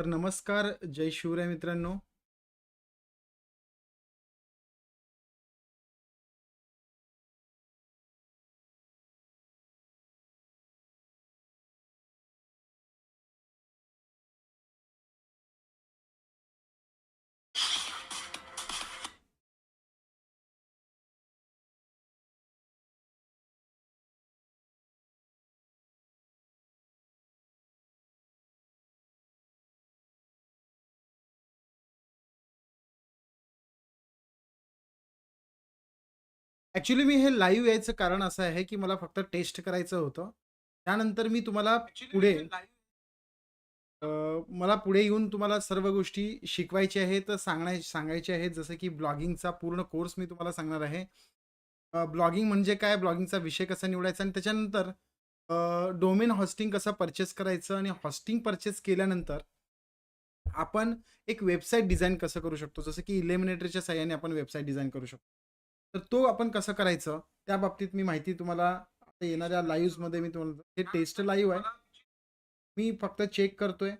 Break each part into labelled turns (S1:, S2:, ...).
S1: तर नमस्कार, जय शिवराय मित्रांनो. ॲक्चुअली मी हे लाईव्ह यायचं कारण असं आहे, की मला फक्त टेस्ट करायचं होतं. त्यानंतर मी तुम्हाला पुढे अ, मला पुढे येऊन तुम्हाला सर्व गोष्टी शिकवायच्या आहेत, सांगण्या सांगायच्या आहेत. जसं की ब्लॉगिंगचा पूर्ण कोर्स मी तुम्हाला सांगणार आहे. ब्लॉगिंग म्हणजे काय? ब्लॉगिंगचा विषय कसा निवडायचा आणि त्याच्यानंतर डोमेन होस्टिंग कसं पर्चेस करायचं आणि होस्टिंग पर्चेस केल्यानंतर आपण एक वेबसाईट डिझाइन कसं करू शकतो. जसं की इलेमिनेटरच्या सहाय्याने आपण वेबसाईट डिझाइन करू शकतो. तर तो आपण कसं करायचं? त्या बाबतीत मी माहिती तुम्हाला येणाऱ्या येणाऱ्या लाईव्हजमध्ये मी तुम्हाला हे टेस्ट लाईव्ह आहे. मी फक्त चेक करतोय.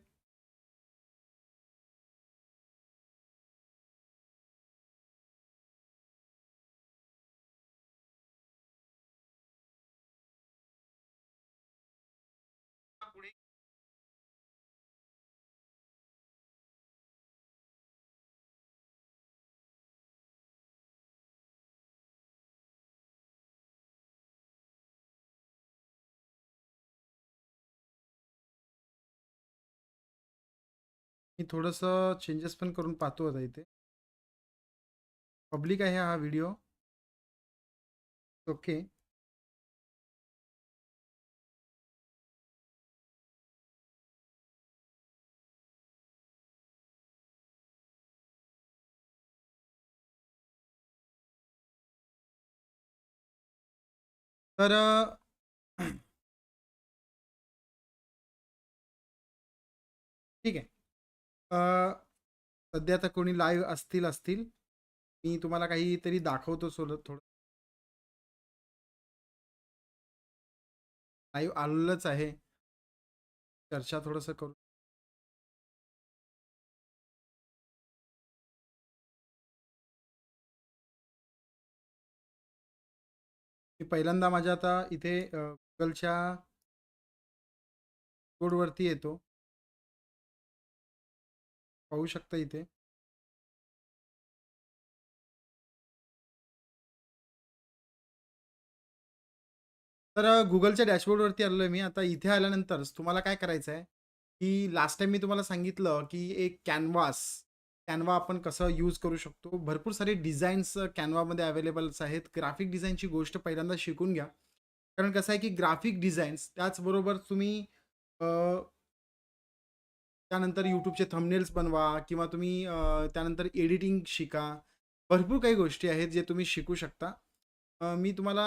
S1: मी थोडंसं चेंजेस पण करून पाहतो आता इथे. पब्लिक आहे हा व्हिडिओ. ओके. तर ठीक आहे. सध्या तर कोणी लाईव्ह असतील, असतील. मी तुम्हाला काहीतरी दाखवतो सोल थोडं. लाईव्ह आलेलंच आहे. चर्चा थोडंसं करू. मी पहिल्यांदा माझ्या आता इथे गुगलच्या कोडवरती येतो. पाहू शकता इथे. तर गुगलच्या डॅशबोर्डवरती आलेलो आहे मी. आता इथे आल्यानंतर तुम्हाला काय करायचं आहे, की लास्ट टाईम मी तुम्हाला सांगितलं, की एक कॅनवास कॅनवा आपण कसं यूज करू शकतो. भरपूर सारे डिझाईन्स कॅनवामध्ये अवेलेबल्स आहेत. ग्राफिक डिझाईनची गोष्ट पहिल्यांदा शिकून घ्या. कारण कसं आहे, की ग्राफिक डिझाईन्स त्याचबरोबर तुम्ही त्यानंतर यूट्यूबचे थंबनेल्स बनवा किंवा तुम्ही अ, त्यानंतर एडिटिंग शिका. भरपूर काही गोष्टी आहेत जे तुम्ही शिकू शकता. अ, मी तुम्हाला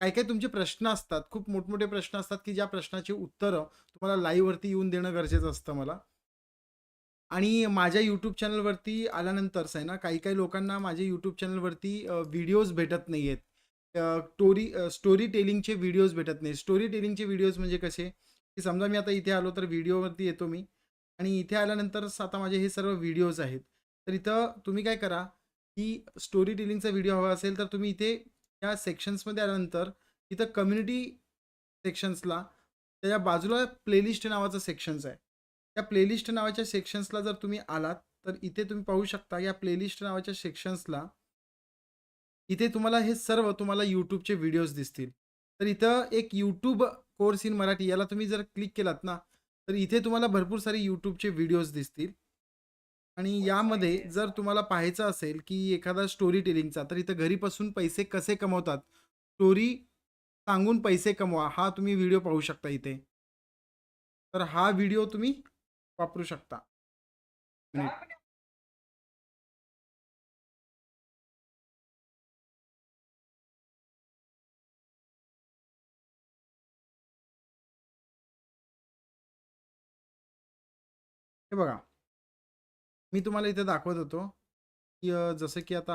S1: काही-काही तुमचे प्रश्न असतात, खूप मोठमोठे प्रश्न असतात, की ज्या प्रश्नाची उत्तरं तुम्हाला लाईव्हवरती येऊन देणं गरजेचं असतं मला. आणि माझ्या यूट्यूब चॅनलवरती आल्यानंतरच आहे ना, काही-काही लोकांना माझ्या यूट्यूब चॅनलवरती अ, व्हिडिओज भेटत नाही अ, टोरी अ, स्टोरी टेलिंगचे व्हिडिओज भेटत नाही. स्टोरी टेलिंगचे व्हिडिओज म्हणजे कसे, की समजा मी आता इथे आलो तर व्हिडिओवरती येतो मी आणि इथे आल्यानंतर आता माझे हे सर्व व्हिडिओज आहेत. तर इथं तुम्ही काय करा, की स्टोरी टेलिंगचा व्हिडिओ हवा असेल तर तुम्ही इथे या सेक्शन्समध्ये आल्यानंतर इथं कम्युनिटी सेक्शन्सला त्याच्या बाजूला प्लेलिस्ट नावाचं सेक्शन्स आहे. त्या प्लेलिस्ट नावाच्या सेक्शन्सला जर तुम्ही आलात, तर इथे तुम्ही पाहू शकता या प्लेलिस्ट नावाच्या सेक्शन्सला इथे तुम्हाला हे सर्व तुम्हाला यूट्यूबचे व्हिडिओज दिसतील. तर इथं एक यूट्यूब कोर्स इन मराठी याला तुम्ही जर क्लिक केलात ना, तर इथे तुम्हाला भरपूर सारे YouTubeचे व्हिडिओज दिसतील. आणि यामध्ये जर तुम्हाला पाहायचं असेल, की एखादा स्टोरी टेलिंगचा, तर इथं घरी बसून पैसे कसे कमवतात, स्टोरी सांगून पैसे कमवा, हा तुम्ही व्हिडिओ पाहू शकता इथे. तर हा व्हिडिओ तुम्ही वापरू शकता. हे बघा. मी तुम्हाला इथे दाखवत होतो की जसं की आता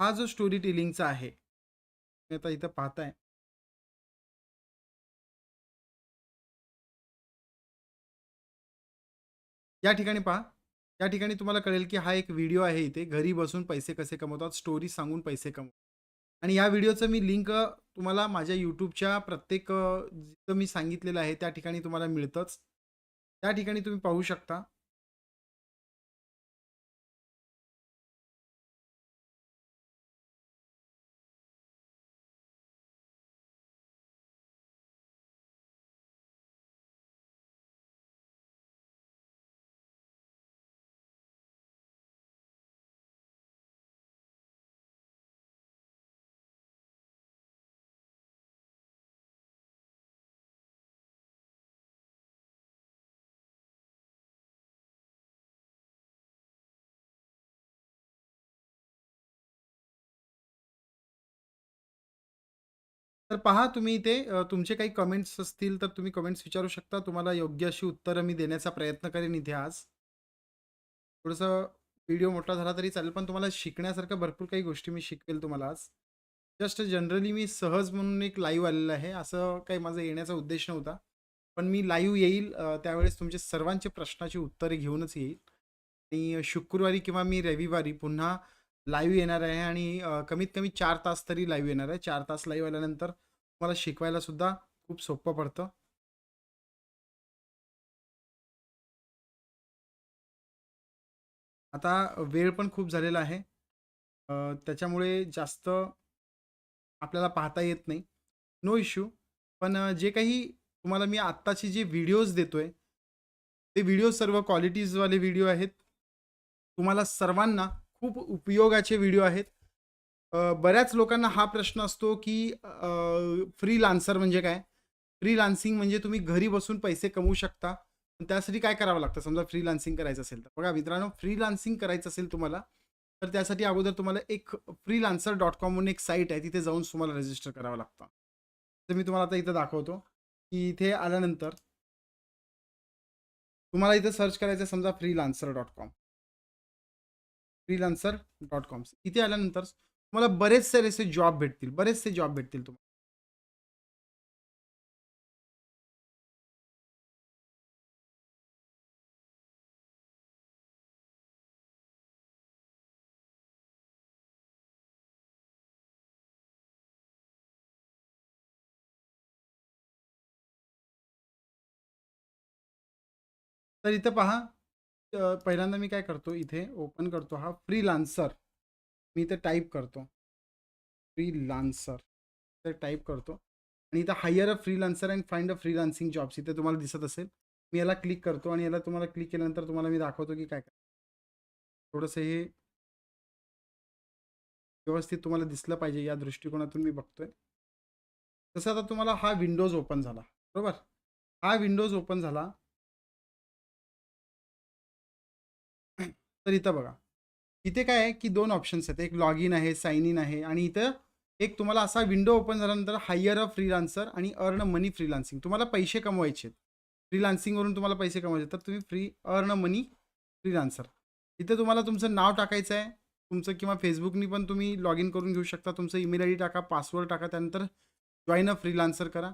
S1: हा जो स्टोरी टेलिंगचा आहे मी आता इथं पाहताय. या ठिकाणी पहा. या ठिकाणी तुम्हाला कळेल की हा एक व्हिडिओ आहे इथे. घरी बसून पैसे कसे कमवतात स्टोरी सांगून पैसे कमवतात. आणि या व्हिडिओचं मी लिंक तुम्हाला माझ्या यूट्यूबच्या प्रत्येक जिथं मी सांगितलेलं आहे त्या ठिकाणी तुम्हाला मिळतंच. त्या ठिकाणी तुम्ही पाहू शकता. तर पहा तुम्ही इथे तुमचे काही कमेंट्स असतील तर तुम्ही कमेंट्स विचारू शकता. तुम्हाला योग्य अशी उत्तरं मी देण्याचा प्रयत्न करेन इथे आज. थोडंसं व्हिडिओ मोठा झाला तरी चालेल पण तुम्हाला शिकण्यासारख्या भरपूर काही गोष्टी मी शिकवेल तुम्हाला आज. जस्ट जनरली मी सहज म्हणून एक लाईव्ह आलेलं आहे. असं काही माझा येण्याचा उद्देश नव्हता. पण मी लाईव्ह येईल त्यावेळेस तुमचे सर्वांचे प्रश्नाची उत्तरे घेऊनच येईल. आणि शुक्रवारी किंवा मी रविवारी पुन्हा लाईव्ह येणार आहे आणि कमीत कमी चार तास तरी लाईव्ह येणार आहे. चार तास लाईव्ह आल्यानंतर तुम्हाला शिकवायला सुद्धा खूप सोपं पडतं. आता वेळ पण खूप झालेला आहे. त्याच्यामुळे जास्त आपल्याला पाहता येत नाही. नो इश्यू पण जे काही तुम्हाला मी आत्ताचे जे व्हिडिओज देतोय ते व्हिडिओ सर्व क्वालिटीजवाले व्हिडिओ आहेत. तुम्हाला सर्वांना खूप उपयोगाचे व्हिडिओ आहेत. बऱ्याच लोकांना हा प्रश्न असतो की फ्री लान्सर म्हणजे काय? फ्री लान्सिंग म्हणजे तुम्ही घरी बसून पैसे कमवू शकता. त्यासाठी काय करावं लागतं? समजा फ्री लान्सिंग करायचं असेल तर. बघा मित्रांनो फ्री लान्सिंग करायचं असेल तुम्हाला तर त्यासाठी अगोदर तुम्हाला एक फ्री लान्सर डॉट कॉम म्हणून एक साईट आहे. तिथे जाऊन तुम्हाला रजिस्टर करावं लागतं. तर मी तुम्हाला आता इथं दाखवतो की इथे आल्यानंतर तुम्हाला इथे सर्च करायचं समजा freelancer dot com freelancer dot com इथे आल्यानंतर तुम्हाला बरेचसे असे जॉब भेटतील बरेचसे जॉब भेटतील तुम्हाला. तर इथं पहा पहिल्यांदा मी काय करतो इथे ओपन करतो हा फ्रीलान्सर मी इथे टाईप करतो. फ्रीलान्सर तर टाईप करतो. आणि इथं hire a freelancer and find a freelancing jobs इथे तुम्हाला दिसत असेल. मी याला क्लिक करतो आणि याला तुम्हाला क्लिक केल्यानंतर तुम्हाला मी दाखवतो की काय काय थोडंसं हे व्यवस्थित तुम्हाला दिसलं पाहिजे या दृष्टिकोनातून मी बघतोय. तसं आता तुम्हाला हा विंडोज ओपन झाला. बरोबर? हा विंडोज ओपन झाला. तर इथं बघा. इथे काय आहे की दोन ऑप्शन्स आहेत. एक लॉग इन आहे साइन इन आहे आणि इथं एक तुम्हाला असा विंडो ओपन झाल्यानंतर हायर अ फ्रीलान्सर आणि अर्न मनी फ्रीलान्सिंग तुम्हाला पैसे कमवायचे आहेत. फ्रीलान्सिंगवरून तुम्हाला पैसे कमवायचे तर तुम्ही फ्री अर्न मनी फ्रीलान्सर इथे तुम्हाला तुमचं नाव टाकायचं आहे. तुमचं किंवा फेसबुकनी पण तुम्ही लॉग इन करून घेऊ शकता. तुमचं ईमेल आय डी टाका पासवर्ड टाका त्यानंतर जॉईन अ फ्रीलान्सर करा.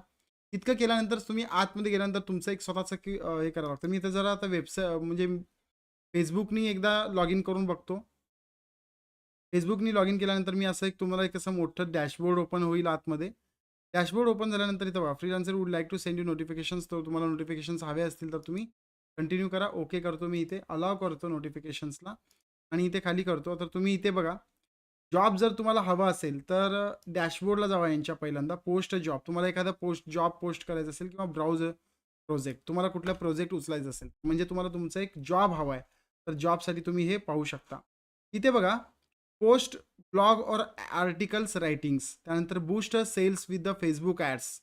S1: इतकं केल्यानंतर तुम्ही आतमध्ये गेल्यानंतर तुमचं एक स्वतःचं की हे करावं लागतं. मी इथं जरा आता वेबसाईट म्हणजे फेसबुकनी एकदा लॉग इन करून बघतो. फेसबुकनी लॉग इन केल्यानंतर मी असं एक तुम्हाला एक असं मोठं डॅशबोर्ड ओपन होईल आतमध्ये. डॅशबोर्ड ओपन झाल्यानंतर इथं बघा freelancer would like to send you notifications तर तुम्हाला नोटिफिकेशन्स हवे असतील तर तुम्ही कंटिन्यू करा. ओके करतो मी इथे. अलाव करतो नोटिफिकेशन्सला आणि इथे खाली करतो. तर तुम्ही इथे बघा. जॉब जर तुम्हाला हवा असेल तर डॅशबोर्डला जावा यांच्या पहिल्यांदा. पोस्ट जॉब तुम्हाला एखादा पोस्ट जॉब पोस्ट करायचं असेल किंवा ब्राउज प्रोजेक्ट तुम्हाला कुठला प्रोजेक्ट उचलायचा असेल. म्हणजे तुम्हाला तुमचा एक जॉब हवा आहे. तर जॉबसाठी तुम्ही हे पाहू शकता. इथे बघा पोस्ट ब्लॉग और आर्टिकल्स रायटिंग्स त्यानंतर boost sales with the Facebook ads.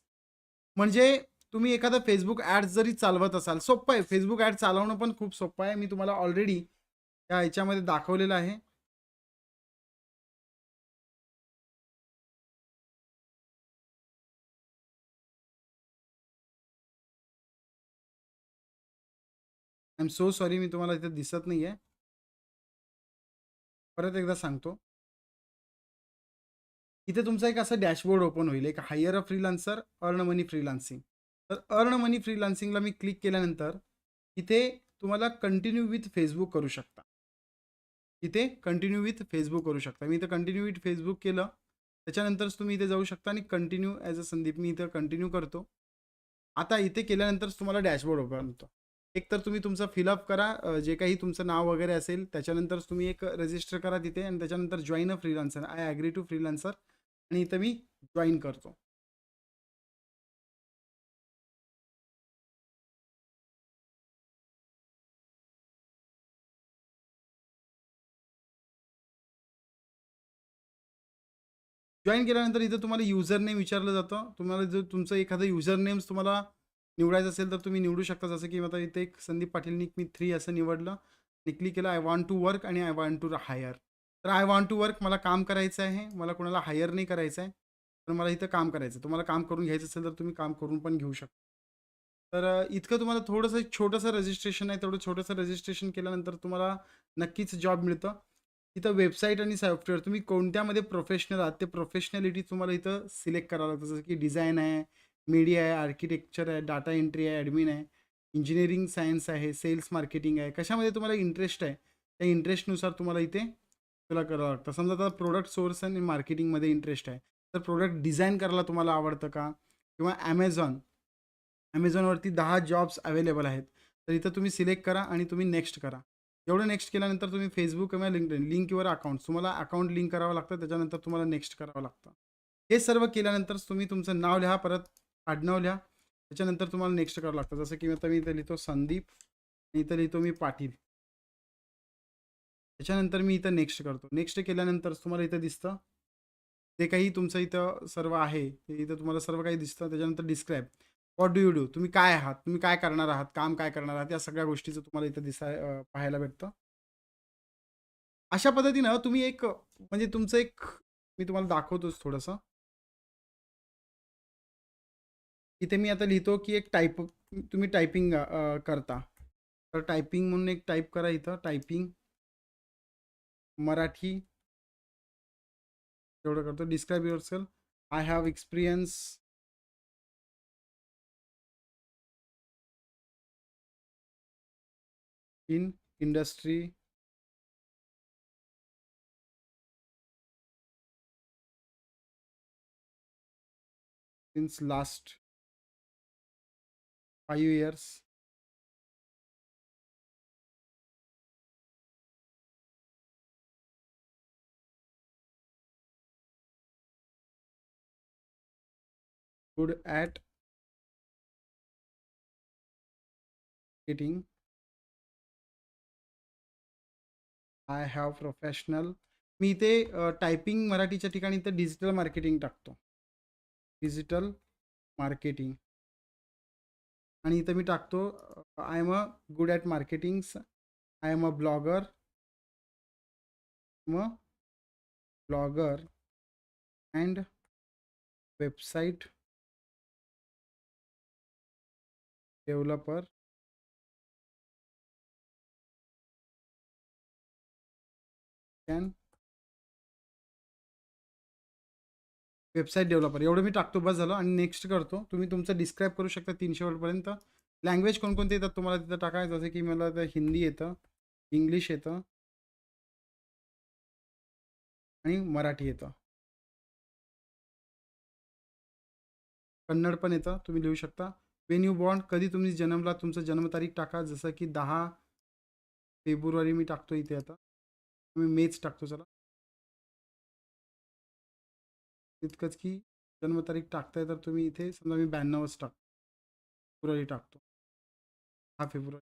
S1: म्हणजे तुम्ही एखादा फेसबुक ॲड्स जरी चालवत असाल सोपं आहे. फेसबुक ॲड चालवणं पण खूप सोपं आहे. मी तुम्हाला ऑलरेडी या ह्याच्यामध्ये दाखवलेलं आहे. एम सो सॉरी मी तुम्हाला इथे दिसत नाही आहे परत एकदा सांगतो इथे तुमचा एक असं डॅशबोर्ड ओपन होईल एक hire a freelancer earn money freelancing तर अर्न मनी फ्रीलान्सिंगला मी क्लिक केल्यानंतर इथे तुम्हाला कंटिन्यू विथ फेसबुक करू शकता. इथे कंटिन्यू विथ फेसबुक करू शकता. मी इथं कंटिन्यू विथ फेसबुक केलं. त्याच्यानंतरच तुम्ही इथे जाऊ शकता आणि कंटिन्यू ॲज अ संदीप मी इथं कंटिन्यू करतो. आता इथे केल्यानंतरच तुम्हाला डॅशबोर्ड ओपन होतं. एक तर तुम्ही तुमचं फिलअप करा जे काही तुमचं नाव वगैरे असेल त्याच्यानंतरच तुम्ही एक रजिस्टर करा तिथे आणि त्याच्यानंतर join a freelancer. I agree to freelancer आणि इथं मी जॉइन करतो. जॉईन केल्यानंतर इथं तुम्हाला युजर नेम विचारलं जातं. तुम्हाला जर तुमचं एखादं युजर नेम्स तुम्हाला निवडायचं असेल तर तुम्ही निवडू शकता. जसं की आता इथे एक संदीप पाटीलनी मी थ्री असं निवडलं निकली केलं आय वॉन्ट टू वर्क आणि आय वॉन्ट टू हायर. तर आय वॉन्ट टू वर्क मला काम करायचं आहे. मला कोणाला हायर नाही करायचं आहे. तर मला इथं काम करायचं आहे. तुम्हाला काम करून घ्यायचं असेल तर तुम्ही काम करून पण घेऊ शकता. तर इतकं तुम्हाला थोडंसं एक छोटंसं रजिस्ट्रेशन आहे. तेवढं छोटंसं रजिस्ट्रेशन केल्यानंतर तुम्हाला नक्कीच जॉब मिळतं. इथं वेबसाईट आणि सॉफ्टवेअर तुम्ही कोणत्यामध्ये प्रोफेशनल आहात ते प्रोफेशनॅलिटी तुम्हाला इथं सिलेक्ट करावं लागतं. जसं की डिझाईन आहे, मीडिया आहे, आर्किटेक्चर आहे, डाटा एंट्री आहे, ॲडमिन आहे, इंजिनिअरिंग सायन्स आहे, सेल्स मार्केटिंग आहे. कशामध्ये तुम्हाला इंटरेस्ट आहे, त्या इंटरेस्टनुसार तुम्हाला इथे तुला करावं लागतं. समजा आता प्रोडक्ट सोर्स आणि मार्केटिंगमध्ये इंटरेस्ट आहे. तर प्रोडक्ट डिझाईन करायला तुम्हाला आवडतं का? किंवा ॲमेझॉन ॲमेझॉनवरती दहा जॉब्स अवेलेबल आहेत. तर इथं तुम्ही सिलेक्ट करा आणि तुम्ही नेक्स्ट करा. एवढं नेक्स्ट केल्यानंतर तुम्ही फेसबुक किंवा लिंकड लिंक युअर अकाउंट्स तुम्हाला अकाउंट लिंक करावं लागतं. त्याच्यानंतर तुम्हाला नेक्स्ट करावं लागतं. हे सर्व केल्यानंतरच तुम्ही तुमचं नाव लिहा, परत आडनाव लिहा. त्याच्यानंतर तुम्हाला नेक्स्ट करावं लागतं. जसं की आता मी इथं लिहितो संदीप आणि इथं लिहितो मी पाटील. त्याच्यानंतर मी इथं नेक्स्ट करतो. नेक्स्ट केल्यानंतर तुम्हाला इथं दिसतं. जे काही तुमचं इथं सर्व आहे, ते इथं तुम्हाला सर्व काही दिसतं. त्याच्यानंतर describe. What do you do? तुम्ही काय आहात? तुम्ही काय करणार आहात? काम काय करणार आहात? या सगळ्या गोष्टीचं तुम्हाला इथं दिसाय पाहायला भेटतं. अशा पद्धतीनं तुम्ही एक म्हणजे तुमचं एक मी तुम्हाला दाखवतोच थोडंसं. इथे मी आता लिहितो की एक टाइप तुम्ही टायपिंग करता. तर टायपिंग म्हणून एक टाइप करा इथं टायपिंग. मराठी. एवढं करतो. Describe yourself. I have experience in industry since last 5 years. Good at marketing. I have professional. मी इथे टायपिंग मराठीच्या ठिकाणी तर डिजिटल मार्केटिंग टाकतो. Digital marketing. आणि इथं मी टाकतो I am a good at marketings. I am a blogger. मग blogger and website developer. Can website developer एवढं मी टाकतो बस झालं आणि नेक्स्ट करतो. तुम्ही तुमचं डिस्क्राईब करू शकता तीनशे वर्डपर्यंत. लँग्वेज कोणकोणते येतात तुम्हाला तिथं टाकायचं जसं की मला तर हिंदी येतं, इंग्लिश येतं. आणि मराठी येतं. कन्नड पण येतं. तुम्ही लिहू शकता. वेन यू बॉर्न कधी तुम्ही जन्मला तुमचं जन्मतारीख टाका. जसं की दहा फेब्रुवारी मी टाकतो इथे आता. मी मेच टाकतो चला. तितकंच की जन्मतारीख टाकताय तर तुम्ही इथे समजा मी 92च टाकतो. फेब्रुवारी टाकतो. हा फेब्रुवारी.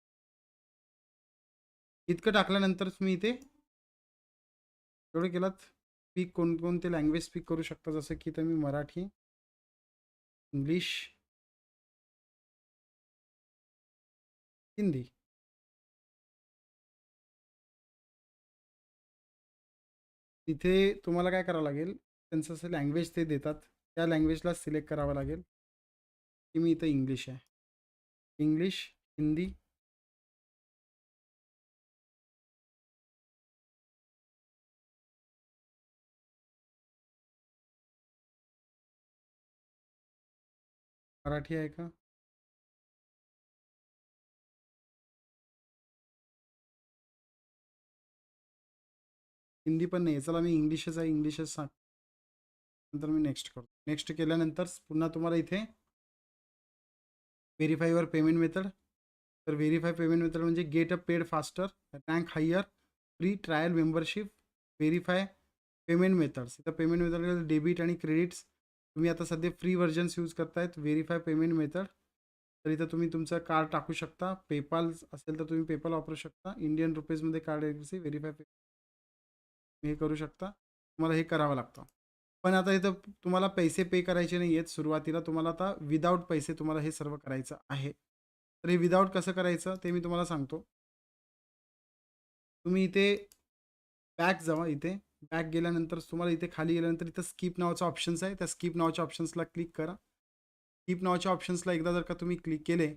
S1: इतकं टाकल्यानंतर तुम्ही इथे एवढं केलात. स्पीक कोणकोणते लँग्वेज स्पीक करू शकता. जसं की तुम्ही मराठी इंग्लिश हिंदी. तिथे तुम्हाला काय करावं लागेल, त्यांचं असं लँग्वेज ते देतात. त्या लँग्वेजला सिलेक्ट करावं लागेल. की मी इथं इंग्लिश आहे. इंग्लिश हिंदी मराठी आहे का? हिंदी पण नाही. चला मी इंग्लिशच आहे. इंग्लिशच सांग. नंतर मी नेक्स्ट करतो. नेक्स्ट केल्यानंतर पुन्हा तुम्हाला इथे व्हेरीफाईवर पेमेंट मेथड तर व्हेरीफाय पेमेंट मेथड म्हणजे get a paid faster rank higher free trial membership verify payment methods इथं पेमेंट मेथड डेबिट आणि क्रेडिट्स तुम्ही आता सध्या फ्री व्हर्जन्स यूज करतायत व्हेरीफाय पेमेंट मेथड तर इथं तुम्ही तुमचं कार्ड टाकू शकता. पेपाल असेल तर तुम्ही पेपाल वापरू शकता. इंडियन रुपीजमध्ये कार्ड व्हेरीफाय पे हे करू शकता. तुम्हाला हे करावं लागतं. पण आता इथं तुम्हाला पैसे पे करायचे नाही आहेत सुरुवातीला. तुम्हाला आता विदाऊट पैसे तुम्हाला हे सर्व करायचं आहे. तर हे विदाऊट कसं करायचं ते मी तुम्हाला सांगतो. तुम्ही इथे बॅक जावा इथे. बॅक गेल्यानंतर तुम्हाला इथे खाली गेल्यानंतर इथं स्किप नावाचा ऑप्शन्स आहे. त्या स्किप नावाच्या ऑप्शन्सला क्लिक करा. स्किप नावाच्या ऑप्शन्सला एकदा जर का तुम्ही क्लिक केले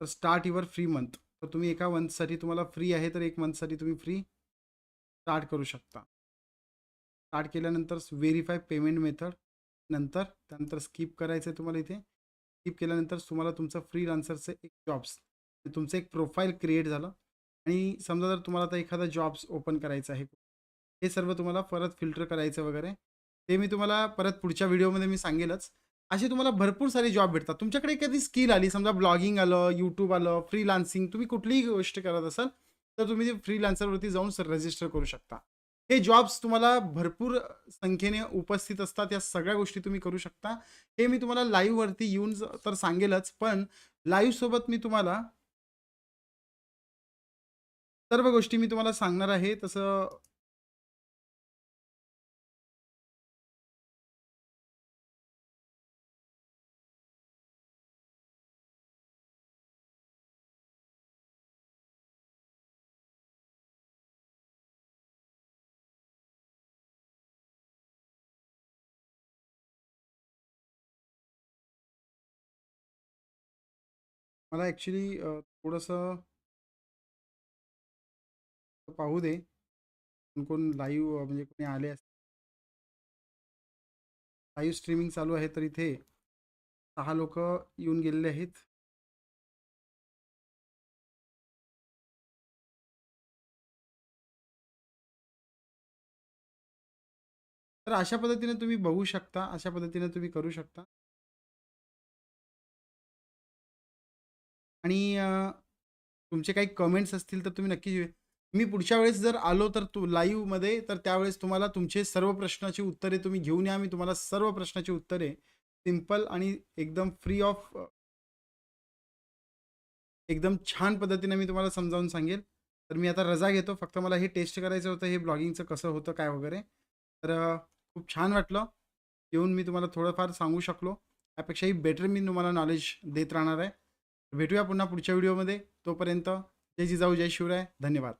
S1: तर स्टार्ट युअर फ्री मंथ तर तुम्ही एका मंथसाठी तुम्हाला फ्री आहे तर एक मंथसाठी तुम्ही फ्री स्टार्ट करू शकता. स्टार्ट केल्यानंतर व्हेरीफाय पेमेंट मेथड नंतर त्यानंतर स्किप करायचं आहे तुम्हाला इथे. स्किप केल्यानंतर तुम्हाला तुमचं फ्री लान्सरचं एक जॉब्स तुमचं एक प्रोफाईल क्रिएट झालं. आणि समजा जर तुम्हाला आता एखादा जॉब्स ओपन करायचा आहे हे सर्व तुम्हाला परत फिल्टर करायचं वगैरे ते मी तुम्हाला परत पुढच्या व्हिडिओमध्ये मी सांगेलच. असे तुम्हाला भरपूर सारे जॉब भेटतात. तुमच्याकडे एखादी स्किल आली समजा ब्लॉगिंग आलं यूट्यूब आलं फ्रीलान्सिंग तुम्ही कुठलीही गोष्ट करत असाल तर तुम्ही ते फ्रीलान्सरवरती जाऊन सर रजिस्टर करू शकता. हे जॉब्स तुम्हाला भरपूर संख्येने उपस्थित असतात. या सगळ्या गोष्टी तुम्ही करू शकता. हे मी तुम्हाला लाईव्हवरती येऊन तर सांगेलच. पण लाईव्हसोबत मी तुम्हाला सर्व गोष्टी मी तुम्हाला सांगणार आहे. तसं मला ॲक्च्युली थोडंसं पाहू दे. कोण कोण लाईव्ह म्हणजे कोणी आले लाईव्ह स्ट्रीमिंग चालू आहे तर इथे सहा लोक येऊन गेलेले आहेत. तर अशा पद्धतीने तुम्ही बघू शकता अशा पद्धतीने तुम्ही करू शकता. आणि अ, तुमचे काही कमेंट्स असतील तर तुम्ही नक्की मी पुढच्या वेळेस जर आलो तर तू लाईव्हमध्ये तर त्यावेळेस तुम्हाला तुमचे सर्व प्रश्नाची उत्तरे तुम्ही घेऊन या. मी तुम्हाला सर्व प्रश्नाची उत्तरे सिंपल आणि एकदम फ्री ऑफ एकदम छान पद्धतीने मी तुम्हाला समजावून सांगेल. तर मी आता रजा घेतो. फक्त मला हे टेस्ट करायचं होतं हे ब्लॉगिंगचं कसं होतं काय वगैरे. तर अ, खूप छान वाटलं. येऊन मी तुम्हाला थोडंफार सांगू शकलो. त्यापेक्षाही बेटर मी तुम्हाला नॉलेज देत राहणार आहे. भेटूया पुन्हा पुढच्या व्हिडिओमध्ये. तोपर्यंत जय जिजाऊ जय शिवराय. धन्यवाद.